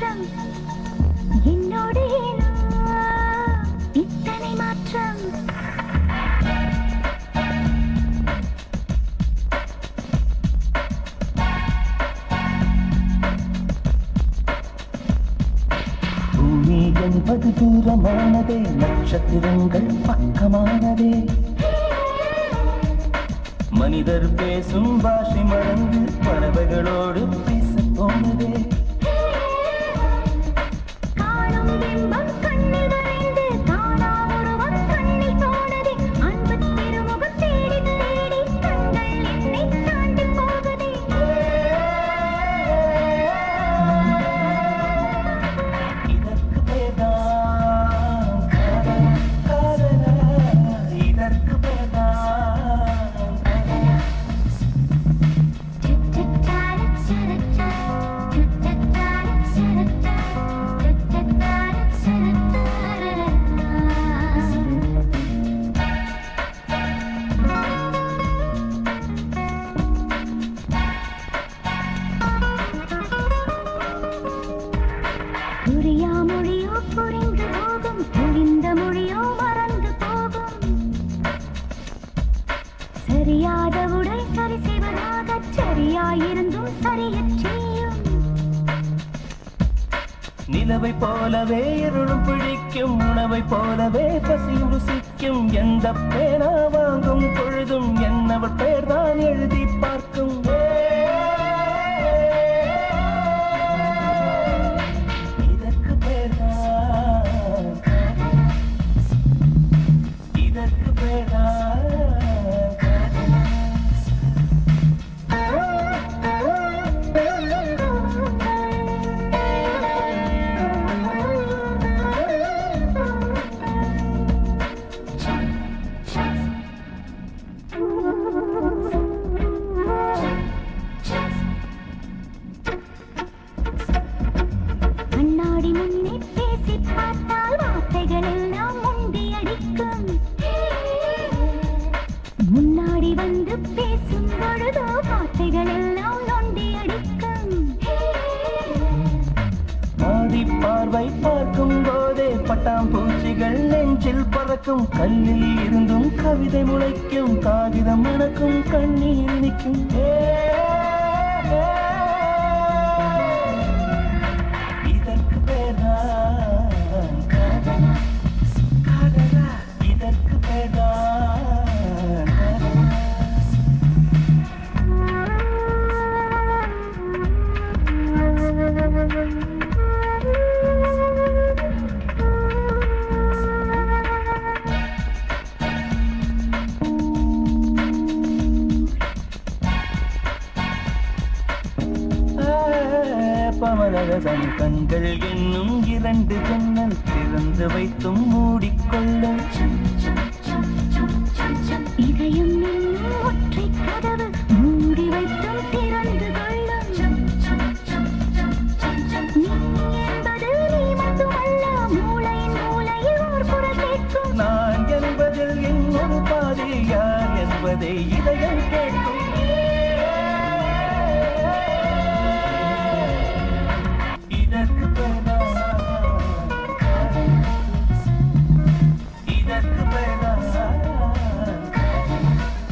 மாற்றம். என்னோட இத்தனை மாற்றம். என்பது தூரமானதே நட்சத்திரங்கள் பக்கமானதே. மனிதர் பேசும் பாஷை மறந்து பறவைகளோடு போகும் மொழியோ மறந்து போகும். சரியாத உடை சரி செய்வதாக சரியாயிருந்தும் சரியச் செய்யும் நிலவை போலவே இருளும் பிடிக்கும் உணவை போலவே பசியும் ருசிக்கும். எந்த பேனா வாங்கும் பொழுதும் என்னவள் கண்ணாடி முன்னே பேசி பார்த்தால் வார்த்தைகள் எல்லாம் முந்தி அடிக்கும். முன்னாடி வந்து பேசும் பொழுதோ வார்த்தைகள் எல்லாம் நொண்டி அடிக்கும். ஆதி பார்வை பார்க்கும் போதே பட்டாம் பூச்சிகள் நெஞ்சில் பறக்கும். கல்லில் இருந்தும் கவிதை முளைக்கும். காகிதம் மணக்கும் கண்ணீர் நிற்கும். ஏ பமலகதன் கண்கள் என்னும் இரண்டு ஜன்னல் திறந்து வைத்தும் மூடிக்கொள்ளும் இதயம் ஒற்றை கதவு மூடி வைத்தும் திறந்து கேட்கும். நான் என்பதில் இன்னொரு பாதி யார் என்பதை இதயம்